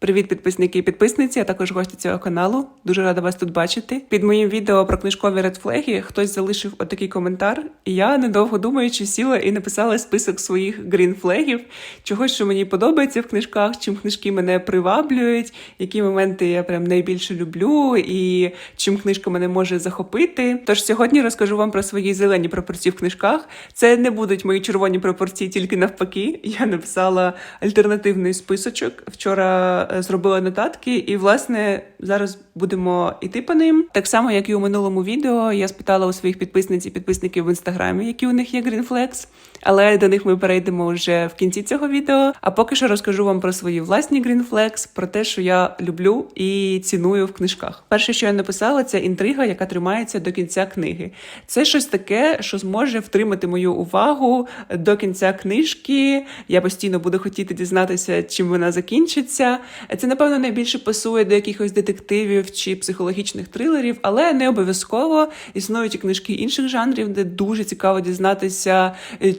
Привіт, підписники і підписниці, а також гості цього каналу. Дуже рада вас тут бачити. Під моїм відео про книжкові редфлеги хтось залишив отакий коментар, і я, недовго думаючи, сіла і написала список своїх грінфлегів, чогось, що мені подобається в книжках, чим книжки мене приваблюють, які моменти я прям найбільше люблю, і чим книжка мене може захопити. Тож сьогодні розкажу вам про свої зелені пропорції в книжках. Це не будуть мої червоні пропорції, тільки навпаки. Я написала альтернативний списочок. Вчора зробила нотатки, і власне зараз будемо йти по ним. Так само, як і у минулому відео, я спитала у своїх підписниць і підписників в інстаграмі, які у них є Greenflex, але до них ми перейдемо вже в кінці цього відео. А поки що розкажу вам про свої власні Greenflex, про те, що я люблю і ціную в книжках. Перше, що я написала, це інтрига, яка тримається до кінця книги. Це щось таке, що зможе втримати мою увагу до кінця книжки. Я постійно буду хотіти дізнатися, чим вона закінчиться. Це, напевно, найбільше пасує до якихось детективів чи психологічних трилерів, але не обов'язково існують і книжки інших жанрів, де дуже цікаво дізнатися,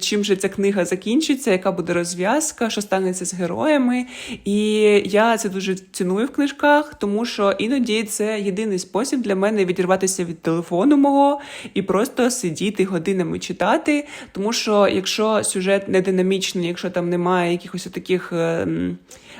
чим же ця книга закінчиться, яка буде розв'язка, що станеться з героями. І я це дуже ціную в книжках, тому що іноді це єдиний спосіб для мене відірватися від телефону мого і просто сидіти годинами читати. Тому що якщо сюжет не динамічний, якщо там немає якихось таких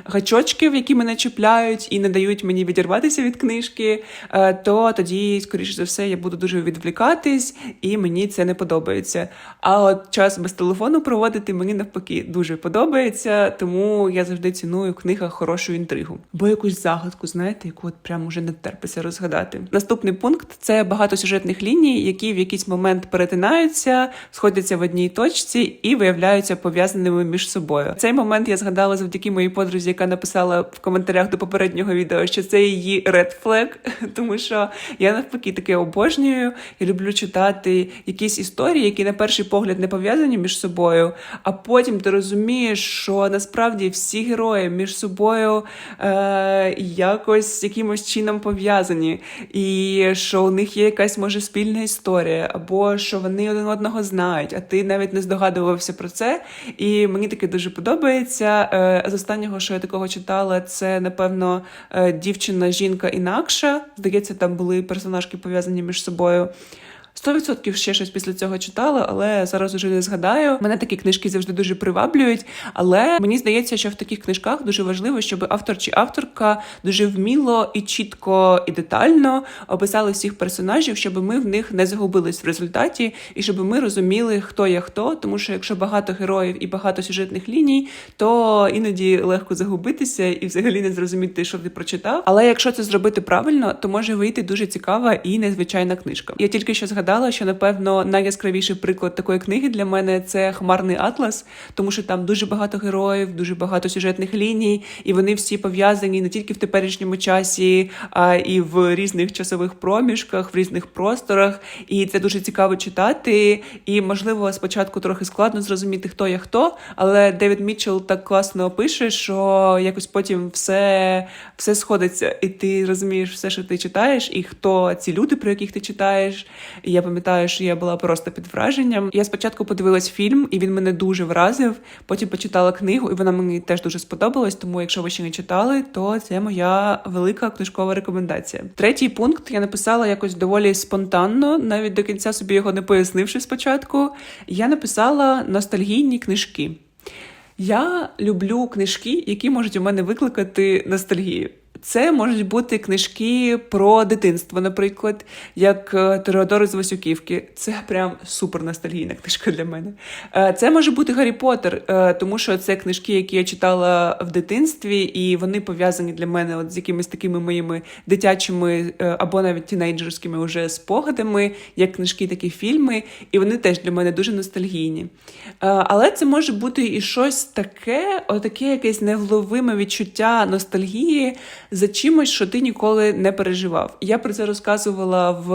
гачочків, які мене чіпляють і не дають мені відірватися від книжки, е, то тоді, скоріше за все, я буду дуже відвлікатись, і мені це не подобається. А от час без телефону проводити мені навпаки дуже подобається, тому я завжди ціную в книгах хорошу інтригу. Бо якусь загадку, знаєте, яку от прямо вже не терпиться розгадати. Наступний пункт це багато сюжетних ліній, які в якийсь момент перетинаються, сходяться в одній точці і виявляються пов'язаними між собою. Цей момент я згадала завдяки моїй подрузі, яка написала в коментарях до попереднього відео, що це її red flag, тому що я навпаки таке обожнюю. Я люблю читати якісь історії, які на перший погляд не пов'язані між собою, а потім ти розумієш, що насправді всі герої між собою е, якось якимось чином пов'язані, і що у них є якась може спільна історія, або що вони один одного знають, а ти навіть не здогадувався про це. І мені таке дуже подобається. Е, з останнього, що я такого читала, це напевно е, дівчина, жінка інакша. Здається, там були персонажки пов'язані між собою. 100% ще щось після цього читала, але зараз уже не згадаю. Мене такі книжки завжди дуже приваблюють. Але мені здається, що в таких книжках дуже важливо, щоб автор чи авторка дуже вміло і чітко і детально описали всіх персонажів, щоб ми в них не загубились в результаті, і щоб ми розуміли, хто є хто. Тому що якщо багато героїв і багато сюжетних ліній, то іноді легко загубитися і взагалі не зрозуміти, що ти прочитав. Але якщо це зробити правильно, то може вийти дуже цікава і незвичайна книжка. Я тільки що згадала згадала, що напевно найяскравіший приклад такої книги для мене це Хмарний Атлас, тому що там дуже багато героїв, дуже багато сюжетних ліній, і вони всі пов'язані не тільки в теперішньому часі, а і в різних часових проміжках, в різних просторах. І це дуже цікаво читати. І можливо, спочатку трохи складно зрозуміти, хто є хто, але Девід Мітчелл так класно опише, що якось потім все, все сходиться, і ти розумієш все, що ти читаєш, і хто ці люди, про яких ти читаєш. Я пам'ятаю, що я була просто під враженням. Я спочатку подивилась фільм, і він мене дуже вразив. Потім почитала книгу, і вона мені теж дуже сподобалась. Тому, якщо ви ще не читали, то це моя велика книжкова рекомендація. Третій пункт я написала якось доволі спонтанно, навіть до кінця собі його не пояснивши спочатку. Я написала ностальгійні книжки. Я люблю книжки, які можуть у мене викликати ностальгію. Це можуть бути книжки про дитинство, наприклад, як е, Теодор з Васюківки. Це прям супер ностальгійна книжка для мене. Е, це може бути Гаррі Поттер, е, тому що це книжки, які я читала в дитинстві, і вони пов'язані для мене от з якимись такими моїми дитячими або навіть тінейджерськими уже спогадами, як книжки, так і фільми. І вони теж для мене дуже ностальгійні. Але це може бути і щось таке, отаке якесь невловиме відчуття ностальгії за чимось, що ти ніколи не переживав. Я про це розказувала в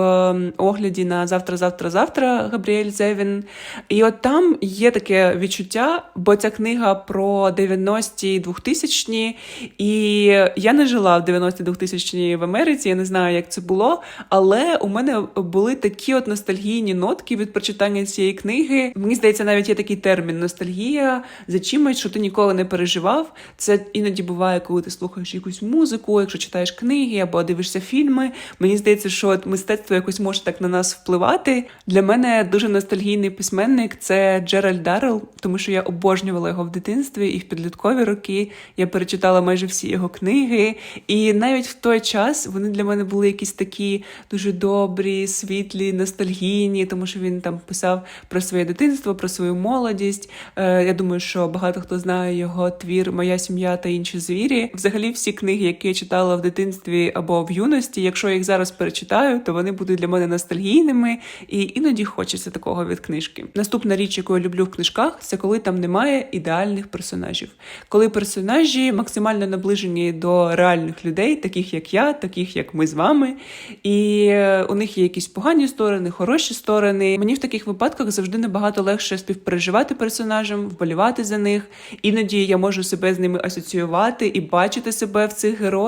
огляді на завтра, завтра, завтра Габріель Зевін. І от там є таке відчуття, бо ця книга про 90-ті 2000-ні, і я не жила в 90-ті 2000-ні в Америці, я не знаю, як це було, але у мене були такі от ностальгійні нотки від прочитання цієї книги. Мені здається, навіть є такий термін ностальгія за чимось, що ти ніколи не переживав. Це іноді буває, коли ти слухаєш якусь музику, якщо читаєш книги або дивишся фільми. Мені здається, що мистецтво якось може так на нас впливати. Для мене дуже ностальгійний письменник це Джеральд Даррелл, тому що я обожнювала його в дитинстві і в підліткові роки. Я перечитала майже всі його книги, і навіть в той час вони для мене були якісь такі дуже добрі, світлі, ностальгійні, тому що він там писав про своє дитинство, про свою молодість. Е, я думаю, що багато хто знає його твір Моя сім'я та інші звірі. Взагалі, всі книги, які я читала в дитинстві або в юності, якщо я їх зараз перечитаю, то вони будуть для мене ностальгійними, і іноді хочеться такого від книжки. Наступна річ, яку я люблю в книжках, це коли там немає ідеальних персонажів, коли персонажі максимально наближені до реальних людей, таких як я, таких як ми з вами, і е, у них є якісь погані сторони, хороші сторони. Мені в таких випадках завжди набагато легше співпереживати персонажам, вболівати за них. Іноді я можу себе з ними асоціювати і бачити себе в цих героях.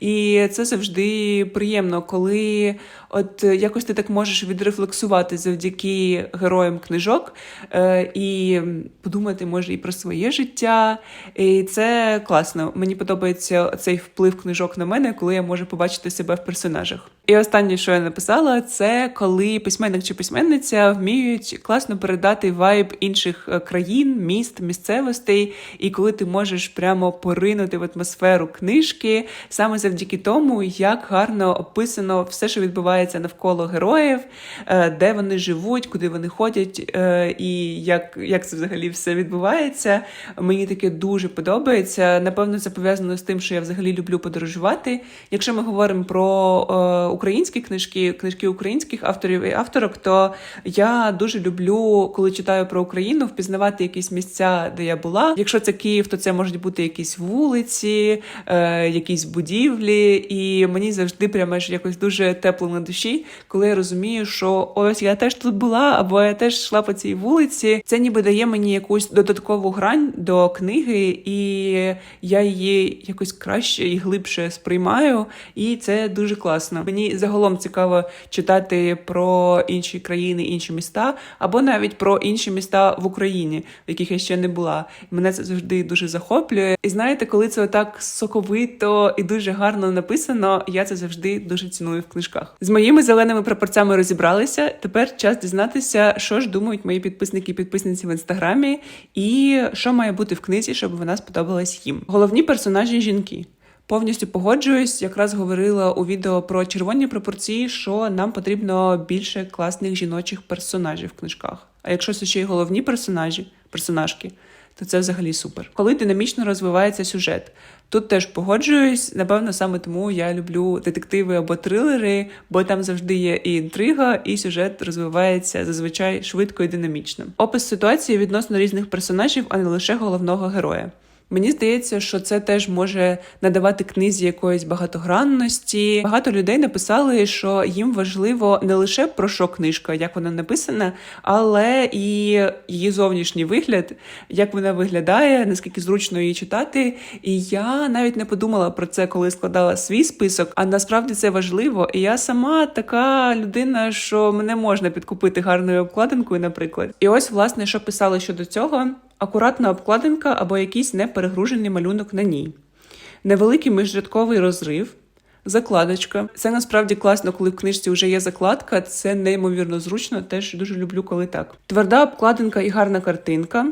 І це завжди приємно, коли от якось ти так можеш відрефлексувати завдяки героям книжок е, і подумати, може, і про своє життя. І це класно. Мені подобається цей вплив книжок на мене, коли я можу побачити себе в персонажах. І останнє, що я написала, це коли письменник чи письменниця вміють класно передати вайб інших е, країн, міст, місцевостей, і коли ти можеш прямо поринути в атмосферу книжки, саме завдяки тому, як гарно описано все, що відбувається навколо героїв, е, де вони живуть, куди вони ходять, е, і як, як це взагалі все відбувається. Мені таке дуже подобається. Напевно, це пов'язано з тим, що я взагалі люблю подорожувати. Якщо ми говоримо про е, українські книжки, книжки українських авторів і авторок, то я дуже люблю, коли читаю про Україну, впізнавати якісь місця, де я була. Якщо це Київ, то це можуть бути якісь вулиці, якісь будівлі. І мені завжди прямо аж якось дуже тепло на душі, коли я розумію, що ось я теж тут була, або я теж йшла по цій вулиці. Це ніби дає мені якусь додаткову грань до книги, і я її якось краще і глибше сприймаю. І це дуже класно. Мені загалом цікаво читати про інші країни, інші міста, або навіть про інші міста в Україні, в яких я ще не була. Мене це завжди дуже захоплює. І знаєте, коли це отак соковито і дуже гарно написано, я це завжди дуже ціную в книжках. З моїми зеленими прапорцями розібралися. Тепер час дізнатися, що ж думають мої підписники і підписниці в інстаграмі, і що має бути в книзі, щоб вона сподобалась їм. Головні персонажі жінки. Повністю погоджуюсь, якраз говорила у відео про червоні пропорції, що нам потрібно більше класних жіночих персонажів в книжках. А якщо це ще й головні персонажі, персонажки, то це взагалі супер. Коли динамічно розвивається сюжет, тут теж погоджуюсь. Напевно, саме тому я люблю детективи або трилери, бо там завжди є і інтрига, і сюжет розвивається зазвичай швидко і динамічно. Опис ситуації відносно різних персонажів, а не лише головного героя. Мені здається, що це теж може надавати книзі якоїсь багатогранності. Багато людей написали, що їм важливо не лише про що книжка, як вона написана, але і її зовнішній вигляд, як вона виглядає, наскільки зручно її читати. І я навіть не подумала про це, коли складала свій список. А насправді це важливо. І я сама така людина, що мене можна підкупити гарною обкладинкою, наприклад. І ось, власне, що писали щодо цього акуратна обкладинка або якийсь неперегружений малюнок на ній, невеликий міжрядковий розрив. Закладочка. Це насправді класно, коли в книжці вже є закладка. Це неймовірно зручно. Теж дуже люблю, коли так. Тверда обкладинка і гарна картинка.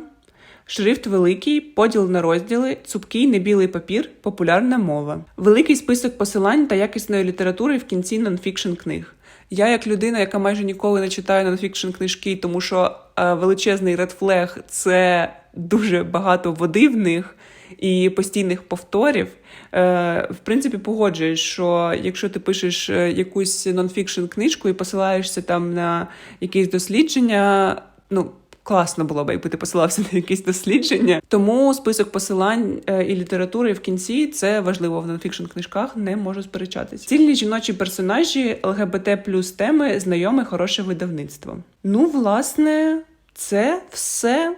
Шрифт великий, поділ на розділи, цупкий небілий папір, популярна мова, великий список посилань та якісної літератури в кінці нонфікшн книг. Я, як людина, яка майже ніколи не читає нонфікшн книжки, тому що е, величезний редфлег це дуже багато води в них і постійних повторів. Е, в принципі, погоджуєш, що якщо ти пишеш е, якусь нонфікшн книжку і посилаєшся там на якісь дослідження, ну. Класно було б, якби ти посилався на якісь дослідження. Тому список посилань е, і літератури в кінці це важливо в нонфікшн книжках, не можу сперечатись. Цільні жіночі персонажі ЛГБТ плюс теми знайоме хороше видавництво. Ну, власне, це все.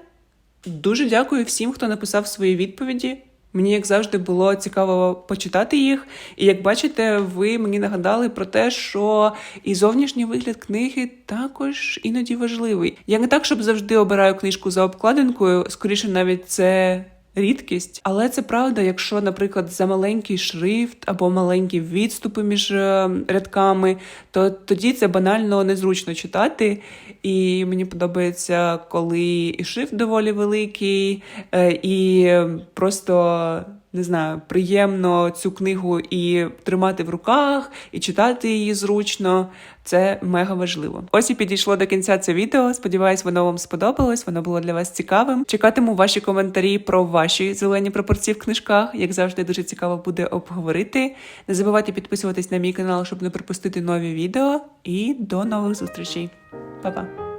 Дуже дякую всім, хто написав свої відповіді. Мені, як завжди, було цікаво почитати їх. І як бачите, ви мені нагадали про те, що і зовнішній вигляд книги також іноді важливий. Я не так, щоб завжди обираю книжку за обкладинкою, скоріше навіть це. Рідкість, але це правда, якщо, наприклад, за маленький шрифт або маленькі відступи між е, рядками, то тоді це банально незручно читати. І мені подобається, коли і шрифт доволі великий, е, і просто не знаю, приємно цю книгу і тримати в руках, і читати її зручно. Це мега важливо. Ось і підійшло до кінця це відео. Сподіваюсь, воно вам сподобалось. Воно було для вас цікавим. Чекатиму ваші коментарі про ваші зелені пропорції в книжках. Як завжди, дуже цікаво буде обговорити. Не забувайте підписуватись на мій канал, щоб не пропустити нові відео. І до нових зустрічей. Па-па!